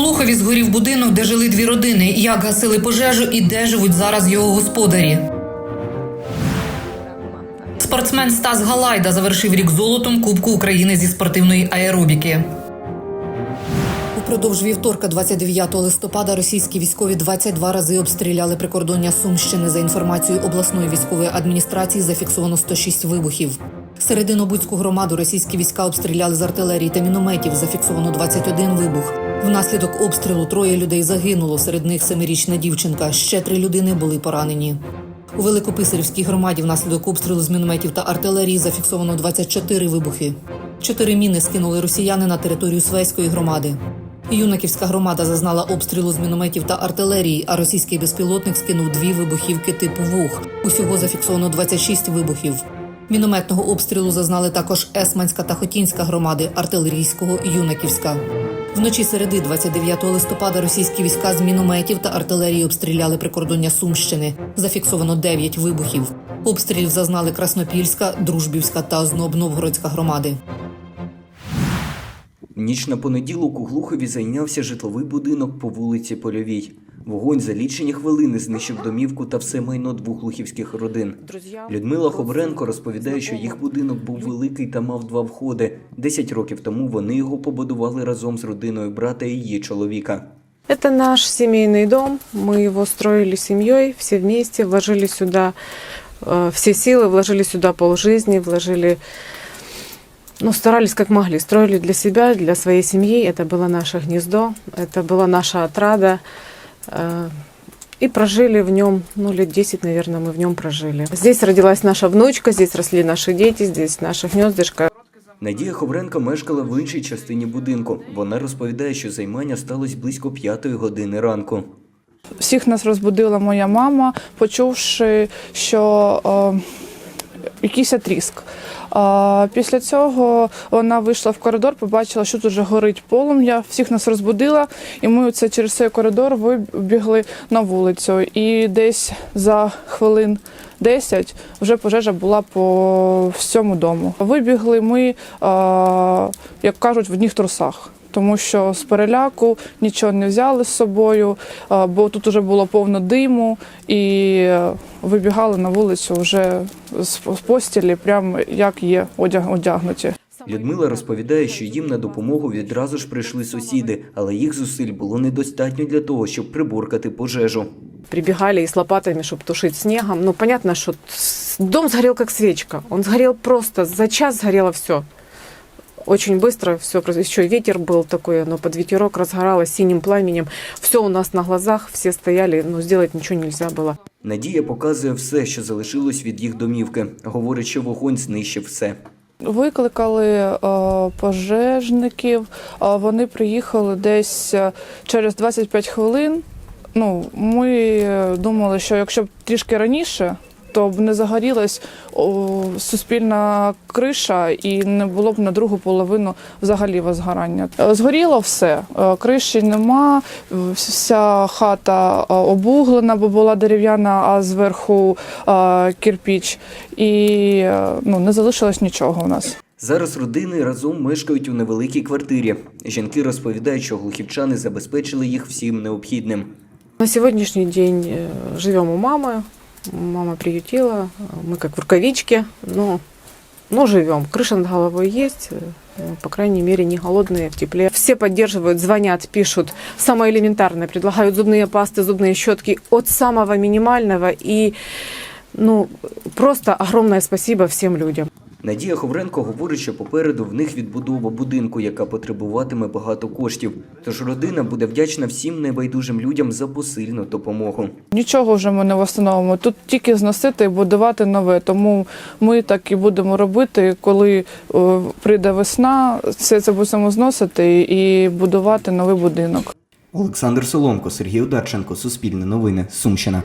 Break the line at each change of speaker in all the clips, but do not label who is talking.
Глухові згорів будинок, де жили дві родини. Як гасили пожежу і де живуть зараз його господарі. Спортсмен Стас Галайда завершив рік золотом Кубку України зі спортивної аеробіки. Упродовж вівторка, 29 листопада, російські військові 22 рази обстріляли прикордоння Сумщини. За інформацією обласної військової адміністрації, зафіксовано 106 вибухів. Серединобудську громаду російські війська обстріляли з артилерії та мінометів. Зафіксовано 21 вибух. Внаслідок обстрілу троє людей загинуло. Серед них семирічна дівчинка. Ще три людини були поранені. У Великописарівській громаді внаслідок обстрілу з мінометів та артилерії зафіксовано 24 вибухи. Чотири міни скинули росіяни на територію Свеської громади. Юнаківська громада зазнала обстрілу з мінометів та артилерії, а російський безпілотник скинув дві вибухівки типу ВУХ. Усього зафіксовано 26 вибухів. Мінометного обстрілу зазнали також Есманська та Хотінська громади, артилерійського Юнаківська. Вночі середи 29 листопада російські війська з мінометів та артилерії обстріляли прикордоння Сумщини. Зафіксовано 9 вибухів. Обстрілів зазнали Краснопільська, Дружбівська та Озноб-Новгородська громади.
Ніч на понеділок у Глухові зайнявся житловий будинок по вулиці Польовій. Вогонь за лічені хвилини знищив домівку та все майно двох глухівських родин. Людмила Хобренко розповідає, що їх будинок був великий та мав два входи. Десять років тому вони його побудували разом з родиною брата і її чоловіка.
Это наш семейный дом. Мы его строили семьей, все вместе, вложили сюда э, все силы, вложили сюда полжизни, вложили, ну, старались как могли, строили для себя, для своей семьи. Это было наше гнездо, это была наша отрада. Э, И прожили в нем, ну, лет 10, наверное, мы в нем прожили. Здесь родилась наша внучка, здесь росли наши дети, здесь наше гнездышко.
Надія Хобренко мешкала в іншій частині будинку. Вона розповідає, що займання сталося близько п'ятої години ранку.
Всіх нас розбудила моя мама, почувши, що е, якийсь тріск. А після цього вона вийшла в коридор, побачила, що тут вже горить полум'я. Всіх нас розбудила, і ми це через цей коридор вибігли на вулицю. І десь за хвилин 10 вже пожежа була по всьому дому. Вибігли ми, е, як кажуть, в одних трусах. Тому що з переляку нічого не взяли з собою, бо тут вже було повно диму, і е, вибігали на вулицю вже з постілі, прямо як є одяг одягнуті.
Людмила розповідає, що їм на допомогу відразу ж прийшли сусіди, але їх зусиль було недостатньо для того, щоб приборкати пожежу.
прибегали и с лопатами, чтобы тушить снегом. Ну, понятно, что с- дом сгорел как свечка. Он сгорел просто, за час сгорело все Очень быстро все, еще ветер был такой, но под ветерок разгоралось синим пламенем. Все у нас на глазах, все стояли, но сделать ничего нельзя было.
Надія показує все, що залишилось від їх домівки. Говорить, що вогонь знищив все.
Викликали е, пожежників. е, Вони приїхали десь е, через 25 хвилин. Ну, ми е, думали, що якщо б трішки раніше, то б не загорілась о, суспільна криша і не було б на другу половину взагалі возгорання. Е, Згоріло все. Е, Криші нема, вся хата е, обуглена, бо була дерев'яна, а зверху е, кирпіч. І ну, не залишилось нічого у нас.
Зараз родини разом мешкають у невеликій квартирі. Жінки розповідають, що глухівчани забезпечили їх всім необхідним.
На сегодняшний день э, живем у мамы. Мама приютила, мы как в рукавичке, но, но живем. Крыша над головой есть, э, по крайней мере, не голодные, в тепле. Все поддерживают, звонят, пишут. Самое элементарное, предлагают зубные пасты, зубные щетки от самого минимального. И ну, просто огромное спасибо всем людям.
Надія Ховренко говорить, що попереду в них відбудова будинку, яка потребуватиме багато коштів. Тож родина буде вдячна всім небайдужим людям за посильну допомогу.
Нічого вже ми не встановимо. Тут тільки зносити і будувати нове. Тому ми так і будемо робити, коли е, прийде весна, все це будемо зносити і будувати новий будинок.
Олександр Соломко, Сергій Ударченко, Суспільне новини, Сумщина.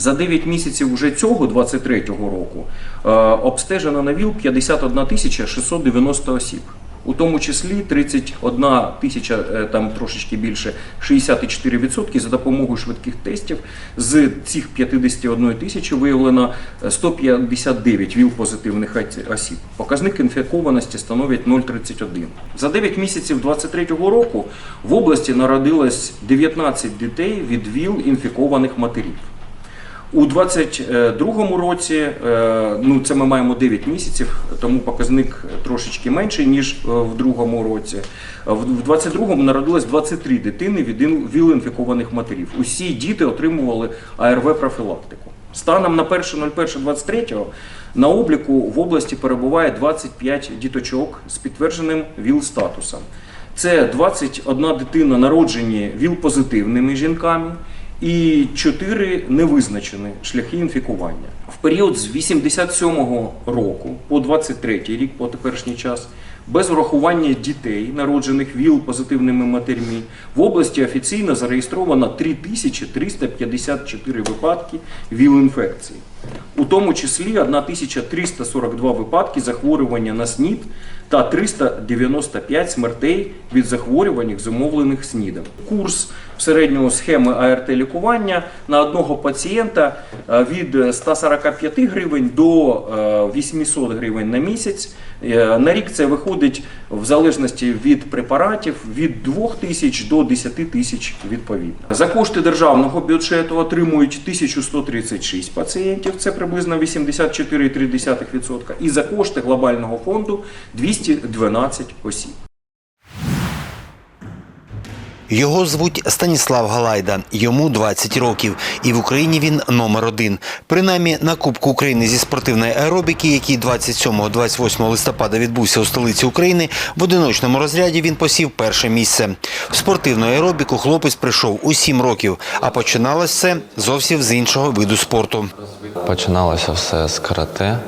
За 9 місяців уже цього 23-го року е, обстежено на ВІЛ 51 тисяча 690 осіб. У тому числі 31 тисяча, е, там трошечки більше, 64% за допомогою швидких тестів. З цих 51 тисячі виявлено е, 159 ВІЛ-позитивних оці- осіб. Показник інфікованості становить 0,31. За 9 місяців 2023 року в області народилось 19 дітей від ВІЛ-інфікованих матерів. У 22-му році, е, ну це ми маємо 9 місяців, тому показник трошечки менший, ніж е, в другому році. В 22-му народилось 23 дитини від ін- ВІЛ-інфікованих матерів. Усі діти отримували АРВ-профілактику. Станом на 1.01.23 на обліку в області перебуває 25 діточок з підтвердженим ВІЛ-статусом. Це 21 дитина народжені ВІЛ-позитивними жінками і 4 невизначені шляхи інфікування. В період з 87 року по 23 рік, по теперішній час, без врахування дітей, народжених ВІЛ-позитивними матерьми, в області офіційно зареєстровано 3354 випадки ВІЛ-інфекції. У тому числі 1342 випадки захворювання на СНІД та 395 смертей від захворювань, зумовлених СНІДом. Курс середнього схеми АРТ лікування на одного пацієнта е, від 145 гривень до е, 800 гривень на місяць. Е, На рік це виходить в залежності від препаратів від 2 тисяч до 10 тисяч відповідно. За кошти державного бюджету отримують 1136 пацієнтів, це приблизно 84,3%, і за кошти глобального фонду 212 осіб.
Його звуть Станіслав Галайда. Йому 20 років, і в Україні він номер один. Принаймні на Кубку України зі спортивної аеробіки, який 27-28 листопада відбувся у столиці України, в одиночному розряді він посів перше місце. В спортивну аеробіку хлопець прийшов у 7 років, а починалось все зовсім з іншого виду спорту.
Починалося все з карате.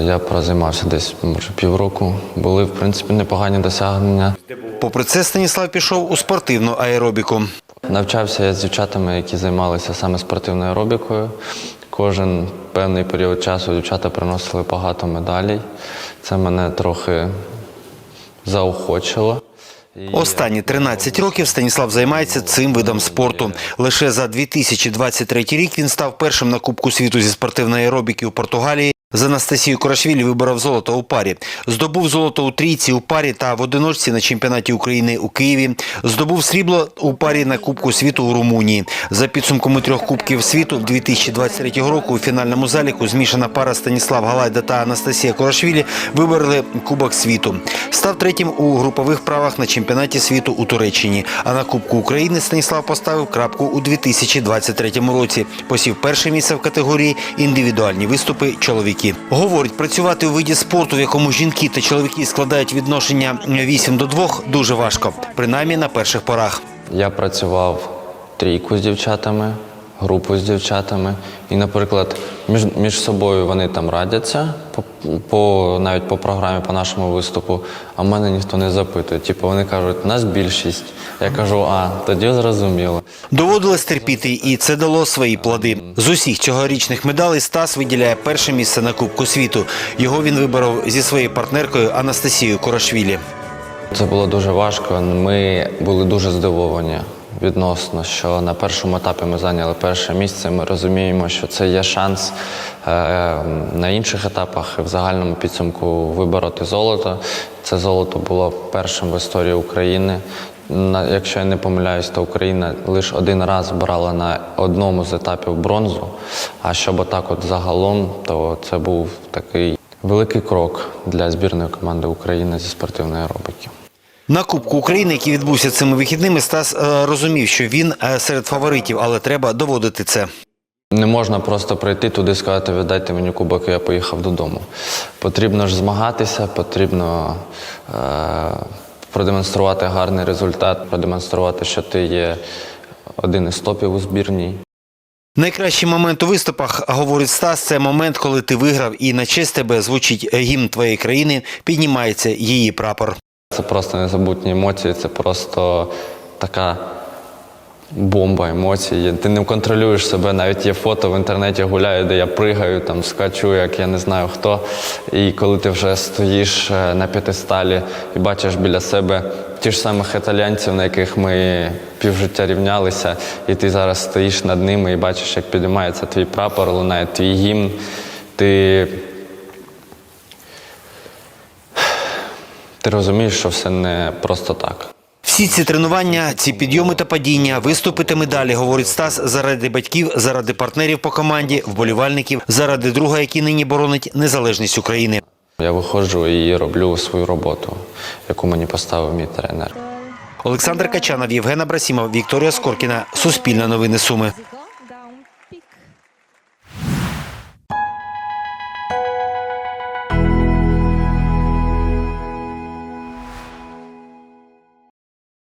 Я прозаймався десь може півроку. Були в принципі непогані досягнення.
Попри це, Станіслав пішов у спортивну аеробіку.
Навчався я з дівчатами, які займалися саме спортивною аеробікою. Кожен певний період часу дівчата приносили багато медалей. Це мене трохи заохочило.
Останні 13 років Станіслав займається цим видом спорту. Лише за 2023 рік він став першим на Кубку світу зі спортивної аеробіки у Португалії. З Анастасією Корашвілі виборов золото у парі. Здобув золото у трійці у парі та в одиночці на чемпіонаті України у Києві. Здобув срібло у парі на Кубку світу у Румунії. За підсумками трьох кубків світу 2023 року у фінальному заліку змішана пара Станіслав Галайда та Анастасія Корашвілі вибороли Кубок світу. Став третім у групових правах на чемпіонаті світу у Туреччині. А на Кубку України Станіслав поставив крапку у 2023 році. Посів перше місце в категорії індивідуальні виступи чоловіки. Говорить, працювати у виді спорту, в якому жінки та чоловіки складають відношення 8 до 2, дуже важко, принаймні на перших порах.
Я працював трійку з дівчатами, групу з дівчатами. І, наприклад, між, між собою вони там радяться по, по навіть по програмі, по нашому виступу, а мене ніхто не запитує. Типу вони кажуть, нас більшість. Я кажу, а тоді зрозуміло.
Доводилось терпіти, і це дало свої плоди. З усіх цьогорічних медалей Стас виділяє перше місце на Кубку світу. Його він виборов зі своєю партнеркою Анастасією Корашвілі.
Це було дуже важко. Ми були дуже здивовані відносно, що на першому етапі ми зайняли перше місце. Ми розуміємо, що це є шанс е, на інших етапах в загальному підсумку вибороти золото. Це золото було першим в історії України. Якщо я не помиляюсь, то Україна лише один раз брала на одному з етапів бронзу. А щоб отак от загалом, то це був такий великий крок для збірної команди України зі спортивної аеробіки.
На Кубку України, який відбувся цими вихідними, Стас е, розумів, що він е, серед фаворитів, але треба доводити це.
Не можна просто прийти туди і сказати, віддайте мені кубок, і я поїхав додому. Потрібно ж змагатися, потрібно е- продемонструвати гарний результат, продемонструвати, що ти є один із топів у збірній.
Найкращий момент у виступах, говорить Стас, це момент, коли ти виграв і на честь тебе звучить гімн твоєї країни, піднімається її прапор.
Це просто незабутні емоції, це просто така бомба емоцій. Ти не контролюєш себе. Навіть є фото в інтернеті гуляю, де я пригаю, там скачу, як я не знаю хто. І коли ти вже стоїш е, на п'ятисталі і бачиш біля себе ті ж самих італійців, на яких ми півжиття рівнялися, і ти зараз стоїш над ними і бачиш, як підіймається твій прапор, лунає твій гімн. Ти ти розумієш, що все не просто так.
Всі ці тренування, ці підйоми та падіння, виступи та медалі, говорить Стас, заради батьків, заради партнерів по команді, вболівальників, заради друга, який нині боронить незалежність України.
Я виходжу і роблю свою роботу, яку мені поставив мій тренер.
Олександр Качанов, Євген Абрасімов, Вікторія Скоркіна. Суспільне новини Суми.